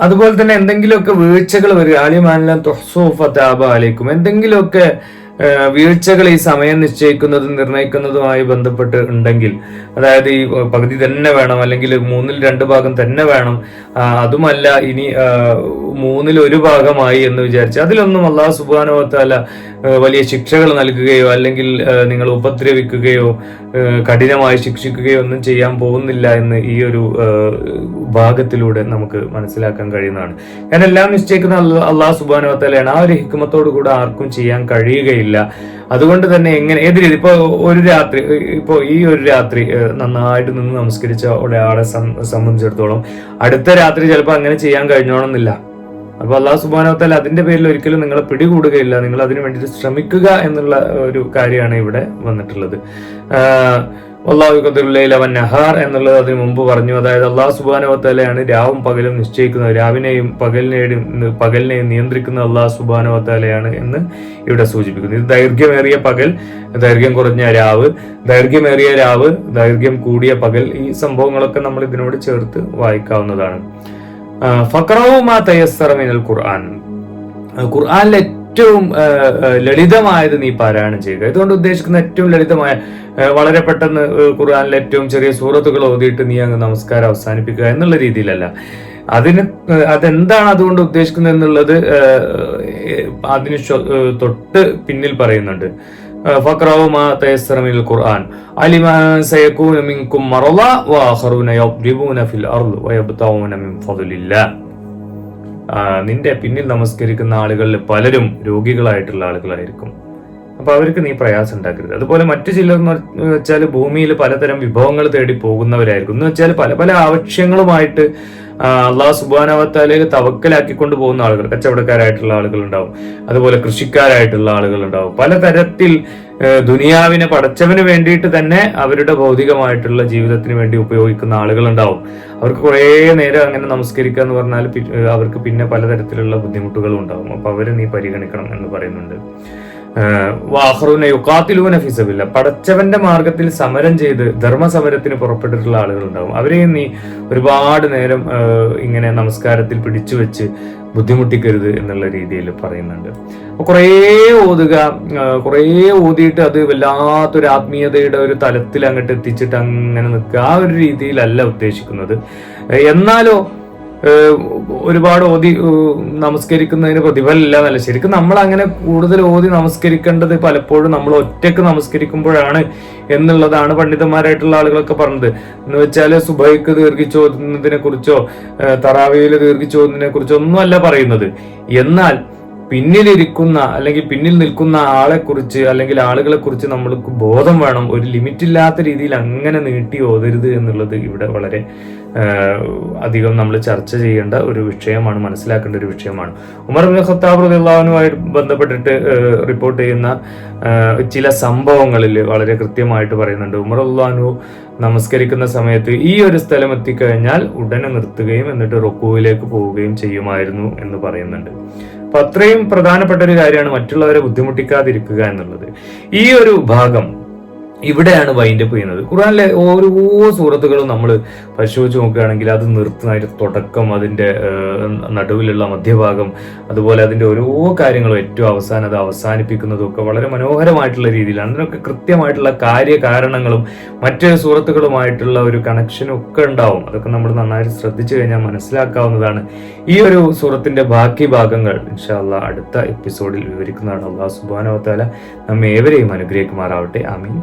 അതുപോലെ തന്നെ എന്തെങ്കിലുമൊക്കെ വീഴ്ചകൾ വരിക. ആലിമാനെല്ലാം തൊഹ്സൂഫത്താബ അലൈക്കും. എന്തെങ്കിലുമൊക്കെ വീഴ്ചകൾ ഈ സമയം നിശ്ചയിക്കുന്നതും നിർണയിക്കുന്നതുമായി ബന്ധപ്പെട്ട് ഉണ്ടെങ്കിൽ അതായത് ഈ പകുതി തന്നെ വേണം അല്ലെങ്കിൽ മൂന്നിൽ രണ്ട് ഭാഗം തന്നെ വേണം അതുമല്ല ഇനി മൂന്നിൽ ഒരു ഭാഗമായി എന്ന് വിചാരിച്ച് അതിലൊന്നും അള്ളാഹു സുബാനുവത്താല വലിയ ശിക്ഷകൾ നൽകുകയോ അല്ലെങ്കിൽ നിങ്ങൾ ഉപദ്രവിക്കുകയോ കഠിനമായി ശിക്ഷിക്കുകയോ ഒന്നും ചെയ്യാൻ പോകുന്നില്ല എന്ന് ഈ ഒരു ഭാഗത്തിലൂടെ നമുക്ക് മനസ്സിലാക്കാൻ കഴിയുന്നതാണ്. ഞാൻ എല്ലാം നിശ്ചയിക്കുന്ന അള്ളാഹു സുബാനുവത്താലയാണ് ആ ഒരു ഹിക്കുമത്തോടു കൂടെ ആർക്കും ചെയ്യാൻ കഴിയുകയില്ല. അതുകൊണ്ട് തന്നെ എങ്ങനെ ഏത് രീതി ഇപ്പൊ ഒരു രാത്രി ഇപ്പൊ ഈ ഒരു രാത്രി നന്നായിട്ട് നിന്ന് നമസ്കരിച്ച ഒരാളെ സംബന്ധിച്ചിടത്തോളം അടുത്ത രാത്രി ചിലപ്പോൾ അങ്ങനെ ചെയ്യാൻ കഴിഞ്ഞോണമെന്നില്ല അപ്പൊ അള്ളാഹു സുബാനോത്താൽ അതിന്റെ പേരിൽ ഒരിക്കലും നിങ്ങളെ പിടികൂടുകയില്ല. നിങ്ങൾ അതിനു വേണ്ടിയിട്ട് ശ്രമിക്കുക എന്നുള്ള ഒരു കാര്യമാണ് ഇവിടെ വന്നിട്ടുള്ളത്. അള്ളാഹു ഖദറുല്ലൈല നഹാർ എന്നുള്ളത് അതിനു മുമ്പ് പറഞ്ഞു. അതായത് അള്ളാഹു സുബാനോത്താലയാണ് രാവും പകലും നിശ്ചയിക്കുന്നത്. രാവിനെയും പകലിനെയും പകലിനെയും നിയന്ത്രിക്കുന്ന അള്ളാഹു സുബാനോത്താലയാണ് എന്ന് ഇവിടെ സൂചിപ്പിക്കുന്നു. ഇത് ദൈർഘ്യമേറിയ പകൽ ദൈർഘ്യം കുറഞ്ഞ രാവ് ദൈർഘ്യമേറിയ രാവ് ദൈർഘ്യം കൂടിയ പകൽ ഈ സംഭവങ്ങളൊക്കെ നമ്മൾ ഇതിനോട് ചേർത്ത് വായിക്കാവുന്നതാണ്. ഫക്രവുമാ തയസ്സറമിനൽ ഖുർആൻ. ഖുർആനിലെ ഏറ്റവും ലളിതമായത് നീ പാരായണം ചെയ്യുക. ഇതുകൊണ്ട് ഉദ്ദേശിക്കുന്ന ഏറ്റവും ലളിതമായ വളരെ പെട്ടെന്ന് ഖുർആാനിലെ ഏറ്റവും ചെറിയ സൂറത്തുകൾ ഓതിയിട്ട് നീ അങ്ങ് നമസ്കാരം അവസാനിപ്പിക്കുക എന്നുള്ള രീതിയിലല്ല. അതിന് അതെന്താണ് അതുകൊണ്ട് ഉദ്ദേശിക്കുന്നത് എന്നുള്ളത് അതിന് തൊട്ട് പിന്നിൽ പറയുന്നുണ്ട്. ഫക്രാവു ഖുർആൻ. അലിമ നിന്റെ പിന്നിൽ നമസ്കരിക്കുന്ന ആളുകളിൽ പലരും രോഗികളായിട്ടുള്ള ആളുകളായിരിക്കും. അപ്പൊ അവർക്ക് നീ പ്രയാസം ഉണ്ടാക്കരുത്. അതുപോലെ മറ്റു ചിലർ എന്ന് വെച്ചാൽ ഭൂമിയിൽ പലതരം വിഭവങ്ങൾ തേടി പോകുന്നവരായിരിക്കും. എന്ന് വെച്ചാൽ പല പല ആവശ്യങ്ങളുമായിട്ട് അള്ളാഹു സുബാനവത്താലേക്ക് തവക്കലാക്കിക്കൊണ്ട് പോകുന്ന ആളുകൾ കച്ചവടക്കാരായിട്ടുള്ള ആളുകൾ ഉണ്ടാവും. അതുപോലെ കൃഷിക്കാരായിട്ടുള്ള ആളുകൾ ഉണ്ടാവും. പലതരത്തിൽ ദുനിയാവിനെ പടച്ചവന് വേണ്ടിയിട്ട് തന്നെ അവരുടെ ഭൗതികമായിട്ടുള്ള ജീവിതത്തിന് വേണ്ടി ഉപയോഗിക്കുന്ന ആളുകളുണ്ടാവും. അവർക്ക് കുറേ നേരം അങ്ങനെ നമസ്കരിക്കുക എന്ന് പറഞ്ഞാൽ അവർക്ക് പിന്നെ പലതരത്തിലുള്ള ബുദ്ധിമുട്ടുകളും ഉണ്ടാവും. അപ്പൊ അവരെ നീ പരിഗണിക്കണം എന്ന് പറയുന്നുണ്ട്. വാഹറുന ഫിസബില്ല പടച്ചവന്റെ മാർഗത്തിൽ സമരം ചെയ്ത് ധർമ്മസമരത്തിന് പുറപ്പെട്ടിട്ടുള്ള ആളുകളുണ്ടാവും. അവരെയും നീ ഒരുപാട് നേരം ഇങ്ങനെ നമസ്കാരത്തിൽ പിടിച്ചു വെച്ച് ബുദ്ധിമുട്ടിക്കരുത് എന്നുള്ള രീതിയിൽ പറയുന്നുണ്ട്. അപ്പോൾ കുറേ ഓതുക കുറേ ഓതിയിട്ട് അത് വല്ലാത്തൊരു ആത്മീയതയുടെ ഒരു തലത്തിൽ അങ്ങോട്ട് എത്തിച്ചിട്ട് അങ്ങനെ നിൽക്കുക ആ ഒരു രീതിയിലല്ല ഉദ്ദേശിക്കുന്നത്. എന്നാലോ ഒരുപാട് ഓതി നമസ്കരിക്കുന്നതിന് പ്രതിഫലമില്ല എന്നല്ല. ശരിക്കും നമ്മൾ അങ്ങനെ കൂടുതൽ ഓതി നമസ്കരിക്കേണ്ടത് പലപ്പോഴും നമ്മൾ ഒറ്റയ്ക്ക് നമസ്കരിക്കുമ്പോഴാണ് എന്നുള്ളതാണ് പണ്ഡിതന്മാരായിട്ടുള്ള ആളുകളൊക്കെ പറഞ്ഞത്. എന്ന് വെച്ചാൽ സുബൈക്ക് ദീർഘിച്ചോതുന്നതിനെ കുറിച്ചോ തറാവിയിൽ ദീർഘിച്ചോതുന്നതിനെ കുറിച്ചോ ഒന്നും അല്ല പറയുന്നത്. എന്നാൽ പിന്നിലിരിക്കുന്ന അല്ലെങ്കിൽ പിന്നിൽ നിൽക്കുന്ന ആളെ കുറിച്ച് അല്ലെങ്കിൽ ആളുകളെ കുറിച്ച് നമ്മൾക്ക് ബോധം വേണം. ഒരു ലിമിറ്റ് ഇല്ലാത്ത രീതിയിൽ അങ്ങനെ നീട്ടി ഓതരുത് എന്നുള്ളത് ഇവിടെ വളരെ അധികം നമ്മൾ ചർച്ച ചെയ്യേണ്ട ഒരു വിഷയമാണ് മനസ്സിലാക്കേണ്ട ഒരു വിഷയമാണ്. ഉമർ ബിൻ ഖത്താബ് റളിയല്ലാഹുവുമായി ബന്ധപ്പെട്ടിട്ട് റിപ്പോർട്ട് ചെയ്യുന്ന ചില സംഭവങ്ങളിൽ വളരെ കൃത്യമായിട്ട് പറയുന്നുണ്ട്. ഉമർ അള്ളാഹു നമസ്കരിക്കുന്ന സമയത്ത് ഈ ഒരു സ്ഥലം എത്തിക്കഴിഞ്ഞാൽ ഉടനെ നിർത്തുകയും എന്നിട്ട് റൊക്കുവിലേക്ക് പോവുകയും ചെയ്യുമായിരുന്നു എന്ന് പറയുന്നുണ്ട്. അപ്പൊ അത്രയും പ്രധാനപ്പെട്ട ഒരു കാര്യമാണ് മറ്റുള്ളവരെ ബുദ്ധിമുട്ടിക്കാതിരിക്കുക എന്നുള്ളത്. ഈ ഒരു ഭാഗം ഇവിടെയാണ് വൈൻഡ് അപ്പ് ചെയ്യുന്നത്. ഖുറാനിലെ ഓരോ സൂറത്തുകളും നമ്മൾ പരിശോധിച്ച് നോക്കുകയാണെങ്കിൽ അത് നിർത്തുന്ന അതിന്റെ തുടക്കം അതിന്റെ നടുവിലുള്ള മധ്യഭാഗം അതുപോലെ അതിന്റെ ഓരോ കാര്യങ്ങളും ഏറ്റവും അവസാനം അത് അവസാനിപ്പിക്കുന്നതും ഒക്കെ വളരെ മനോഹരമായിട്ടുള്ള രീതിയിലാണ്. അതിനൊക്കെ കൃത്യമായിട്ടുള്ള കാര്യകാരണങ്ങളും മറ്റു സൂറത്തുകളുമായിട്ടുള്ള ഒരു കണക്ഷനും ഒക്കെ ഉണ്ടാവും. അതൊക്കെ നമ്മൾ നന്നായിട്ട് ശ്രദ്ധിച്ചു കഴിഞ്ഞാൽ മനസ്സിലാക്കാവുന്നതാണ് ഈ ഒരു സൂറത്തിന്റെ ബാക്കി ഭാഗങ്ങൾ. ഇൻഷാല്ല അടുത്ത എപ്പിസോഡിൽ വിവരിക്കുന്നതാണ്. അള്ളാഹു സുബാനവത്താല നമ്മെ ഏവരെയും അനുഗ്രഹിക്കുമാറാവട്ടെ. അമീൻ